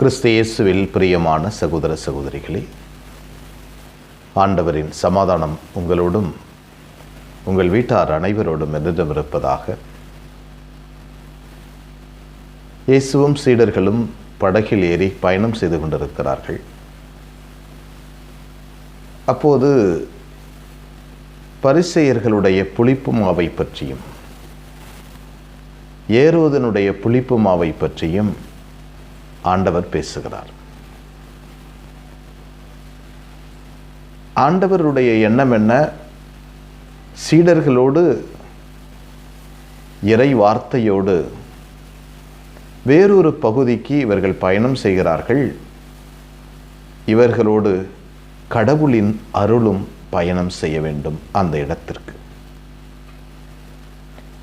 கிறிஸ்து இயேசுவில் பிரியமான சகோதர சகோதரிகளே ஆண்டவரின் சமாதானம் உங்களோடும் உங்கள் வீட்டார் அனைவரோடும் என்றும் இருப்பதாக இயேசுவும் சீடர்களும் படகில் ஏறி பயணம் செய்து கொண்டிருக்கிறார்கள். அப்போது பரிசெயர்களுடைய புளிப்பு மாவை பற்றியும் ஏறுவதனுடைய புளிப்பு மாவை பற்றியும் ஆண்டவர் பேசுகிறார். ஆண்டவருடைய எண்ணம் என்ன? சீடர்களோடு இறை வார்த்தையோடு வேறொரு பகுதிக்கு இவர்கள் பயணம் செய்கிறார்கள். இவர்களோடு கடவுளின் அருளும் பயணம் செய்ய வேண்டும் அந்த இடத்திற்கு.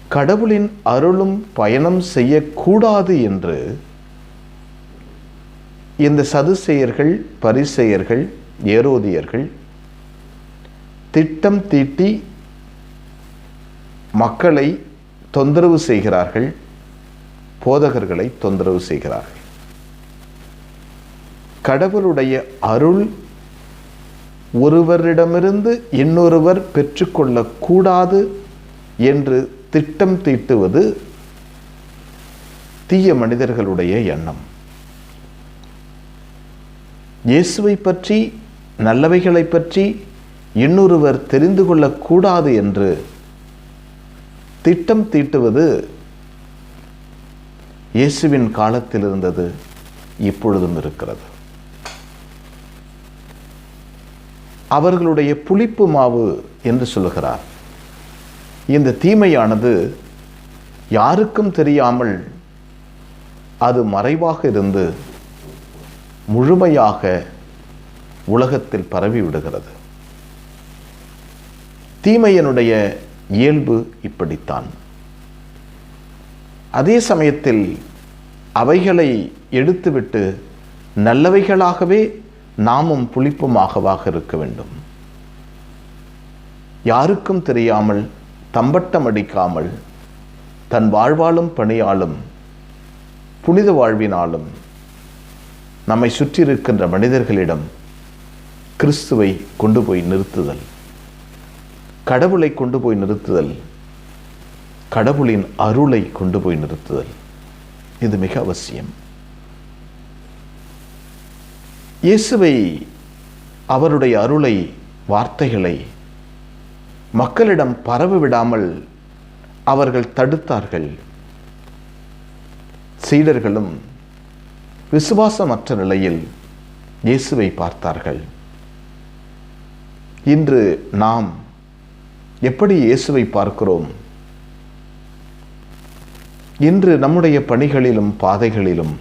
கடவுளின் அருளும் பயணம் செய்யக்கூடாது என்று இந்த சதுசெயர்கள் பரிசெயர்கள் ஏரோதியர்கள் திட்டம் தீட்டி மக்களை தொந்தரவு செய்கிறார்கள் போதகர்களை தொந்தரவு செய்கிறார்கள். கடவுளுடைய அருள் ஒருவரிடமிருந்து இன்னொருவர் பெற்றுக்கொள்ளக்கூடாது என்று திட்டம் தீட்டுவது தீய மனிதர்களுடைய எண்ணம். இயேசுவை பற்றி நல்லவைகளை பற்றி இன்னொருவர் தெரிந்து கொள்ளக்கூடாது என்று திட்டம் தீட்டுவது இயேசுவின் காலத்தில் இருந்தது இப்பொழுதும் இருக்கிறது. அவர்களுடைய புளிப்பு மாவு என்று சொல்லுகிறார். இந்த தீமையானது யாருக்கும் தெரியாமல் அது மறைவாக இருந்து முழுமையாக உலகத்தில் பரவி விடுகிறது. தீமையனுடைய இயல்பு இப்படித்தான். அதே சமயத்தில் அவைகளை எடுத்துவிட்டு நல்லவைகளாகவே நாமும் புளிப்புமாகவாக இருக்க வேண்டும். யாருக்கும் தெரியாமல் தம்பட்டம் அடிக்காமல் தன் வாழ்வாலும் பணியாலும் புனித வாழ்வினாலும் நம்மை சுற்றி இருக்கின்ற மனிதர்களிடம் கிறிஸ்துவை கொண்டு போய் நிறுத்துதல் கடவுளை கொண்டு போய் நிறுத்துதல் கடவுளின் அருளை கொண்டு போய் நிறுத்துதல். இது மிக அவசியம். இயேசுவை அவருடைய அருளை வார்த்தைகளை மக்களிடம் பரவ விடாமல் அவர்கள் தடுத்தார்கள். சீடர்களும் விசுவாசமற்ற நிலையில் இயேசுவை பார்த்தார்கள். இன்று நாம் எப்படி இயேசுவை பார்க்கிறோம்? இன்று நம்முடைய பணிகளிலும் பாதைகளிலும்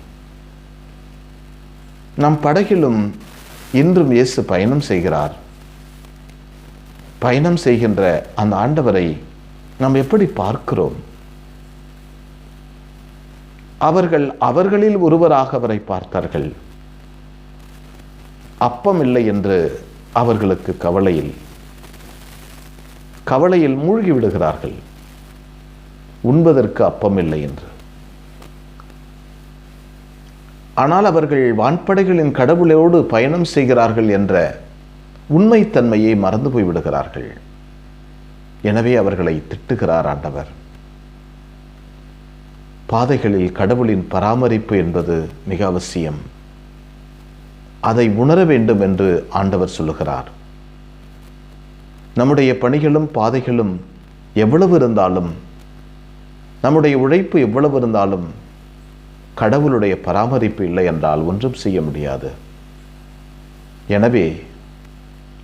நம் படகிலும் இன்றும் இயேசு பயணம் செய்கிறார். பயணம் செய்கின்ற அந்த ஆண்டவரை நாம் எப்படி பார்க்கிறோம்? அவர்கள் அவர்களில் ஒருவராக அவரை பார்த்தார்கள். அப்பம் இல்லை என்று அவர்களுக்கு கவலையில் கவலையில் மூழ்கி விடுகிறார்கள். உண்பதற்கு அப்பம் இல்லை என்று. ஆனால் அவர்கள் வான்படைகளின் கடவுளோடு பயணம் செய்கிறார்கள் என்ற உண்மைத்தன்மையை மறந்து போய் விடுகிறார்கள். எனவே அவர்களை திட்டுகிறார் ஆண்டவர். பாதைகளில் கடவுளின் பராமரிப்பு என்பது மிக அவசியம். அதை உணர வேண்டும் என்று ஆண்டவர் சொல்லுகிறார். நம்முடைய பணிகளும் பாதைகளும் எவ்வளவு இருந்தாலும் நம்முடைய உழைப்பு எவ்வளவு இருந்தாலும் கடவுளுடைய பராமரிப்பு இல்லை என்றால் ஒன்றும் செய்ய முடியாது. எனவே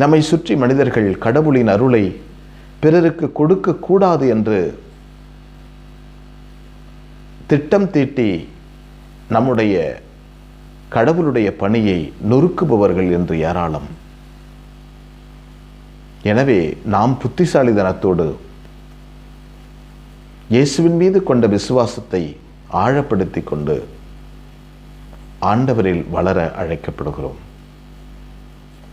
நம்மை சுற்றி மனிதர்கள் கடவுளின் அருளை பிறருக்கு கொடுக்க கூடாது என்று திட்டம் தீட்டி நம்முடைய கடவுளுடைய பணியை நொறுக்குபவர்கள் என்று ஏராளம் எனவே நாம் புத்திசாலிதனத்தோடு இயேசுவின் மீது கொண்ட விசுவாசத்தை ஆழப்படுத்தி கொண்டு ஆண்டவரில் வளர அழைக்கப்படுகிறோம்.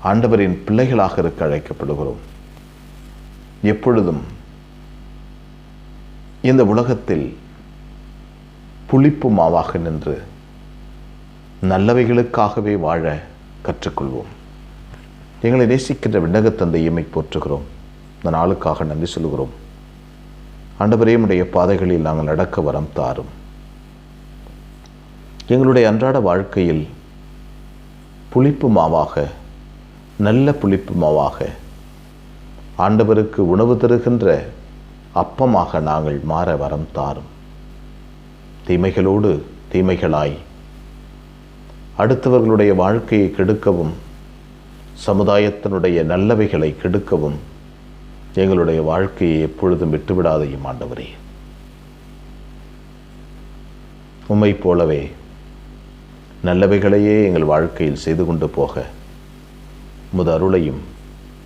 ஆண்டவரின் பிள்ளைகளாக இருக்க அழைக்கப்படுகிறோம். எப்பொழுதும் இந்த உலகத்தில் புளிப்பு மாவாக நின்று நல்லவைகளுக்காகவே வாழ கற்றுக்கொள்வோம். எங்களை நேசிக்கின்ற விண்ணகத்தந்தை எம்மை போற்றுகிறோம். இந்த நாளுக்காக நன்றி சொல்கிறோம் ஆண்டவரே உடைய பாதைகளில் நாங்கள் நடக்க வரம் தாரும். எங்களுடைய அன்றாட வாழ்க்கையில் புளிப்பு மாவாக நல்ல புளிப்பு மாவாக ஆண்டவருக்கு உணவு தருகின்ற அப்பமாக நாங்கள் மாற வரம் தாரும். தீமைகளோடு தீமைகளாய். அடுத்தவர்களுடைய வாழ்க்கையை கெடுக்கவும் சமுதாயத்தினுடைய நல்லவைகளை கெடுக்கவும் எங்களுடைய வாழ்க்கையை எப்பொழுதும் விட்டுவிடாதையும் ஆண்டவரே. உம்மை போலவே நல்லவைகளையே எங்கள் வாழ்க்கையில் செய்து கொண்டு போக முத அருளையும்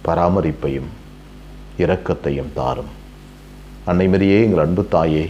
பராமரிப்பையும் இரக்கத்தையும் தாரும். அன்னைமரியே எங்கள் அன்பு தாயே